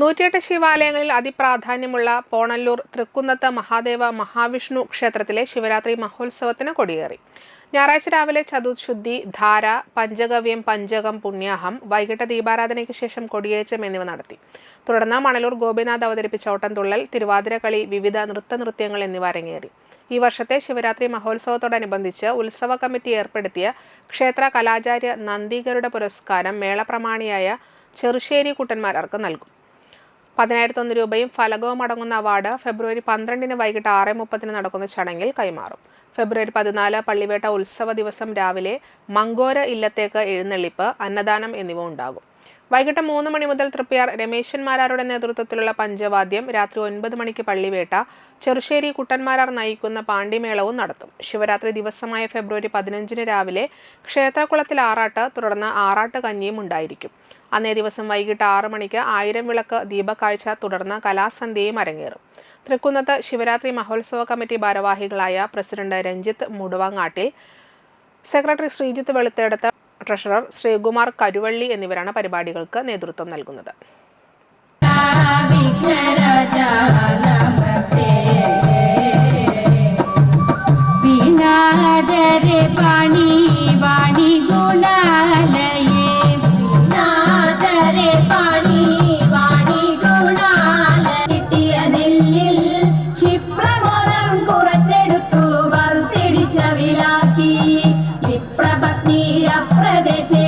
നൂറ്റിയെട്ട് ശിവാലയങ്ങളിൽ അതിപ്രാധാന്യമുള്ള പോണല്ലൂർ തൃക്കുന്നത്ത് മഹാദേവ മഹാവിഷ്ണു ക്ഷേത്രത്തിലെ ശിവരാത്രി മഹോത്സവത്തിന് കൊടിയേറി. ഞായറാഴ്ച രാവിലെ ചതുശുദ്ധി ധാര പഞ്ചഗവ്യം പഞ്ചകം പുണ്യാഹം വൈകിട്ട് ദീപാരാധനയ്ക്ക് ശേഷം കൊടിയേറ്റം എന്നിവ നടത്തി. തുടർന്ന് മണലൂർ ഗോപിനാഥ് അവതരിപ്പിച്ച ഓട്ടംതുള്ളൽ തിരുവാതിരക്കളി വിവിധ നൃത്തനൃത്യങ്ങൾ എന്നിവ അരങ്ങേറി. ഈ വർഷത്തെ ശിവരാത്രി മഹോത്സവത്തോടനുബന്ധിച്ച് ഉത്സവ കമ്മിറ്റി ഏർപ്പെടുത്തിയ ക്ഷേത്ര കലാചാര്യ നന്ദികരുടെ പുരസ്കാരം മേളപ്രമാണിയായ ചെറുശ്ശേരി കുട്ടന്മാരാർക്ക് നൽകും. പതിനായിരത്തൊന്ന് രൂപയും ഫലകവും അടങ്ങുന്ന അവാർഡ് ഫെബ്രുവരി പന്ത്രണ്ടിന് വൈകിട്ട് ആറ് മുപ്പതിന് നടക്കുന്ന ചടങ്ങിൽ കൈമാറും. ഫെബ്രുവരി പതിനാല് പള്ളിവേട്ട ഉത്സവ ദിവസം രാവിലെ മങ്കോര ഇല്ലത്തേക്ക് എഴുന്നള്ളിപ്പ് അന്നദാനം എന്നിവ ഉണ്ടാകും. വൈകിട്ട് മൂന്ന് മണി മുതൽ തൃപ്പിയാർ രമേശന്മാരാരുടെ നേതൃത്വത്തിലുള്ള പഞ്ചവാദ്യം രാത്രി ഒൻപത് മണിക്ക് പള്ളിവേട്ട ചെറുശ്ശേരി കുട്ടന്മാരാർ നയിക്കുന്ന പാണ്ഡിമേളവും നടത്തും. ശിവരാത്രി ദിവസമായ ഫെബ്രുവരി പതിനഞ്ചിന് രാവിലെ ക്ഷേത്രകുളത്തിൽ ആറാട്ട് തുടർന്ന് ആറാട്ട് കഞ്ഞിയും ഉണ്ടായിരിക്കും. അന്നേ ദിവസം വൈകിട്ട് ആറു മണിക്ക് ആയിരം വിളക്ക് ദീപക്കാഴ്ച തുടർന്ന് കലാസന്ധ്യയും അരങ്ങേറും. തൃക്കുന്നത്ത് ശിവരാത്രി മഹോത്സവ കമ്മിറ്റി ഭാരവാഹികളായ president Ranjith Muduvangattil secretary Sreejith Veluthedath treasurer Sreekumar Karuvalli എന്നിവരാണ് പരിപാടികൾക്ക് നേതൃത്വം നൽകുന്നത്. പ്രദേശ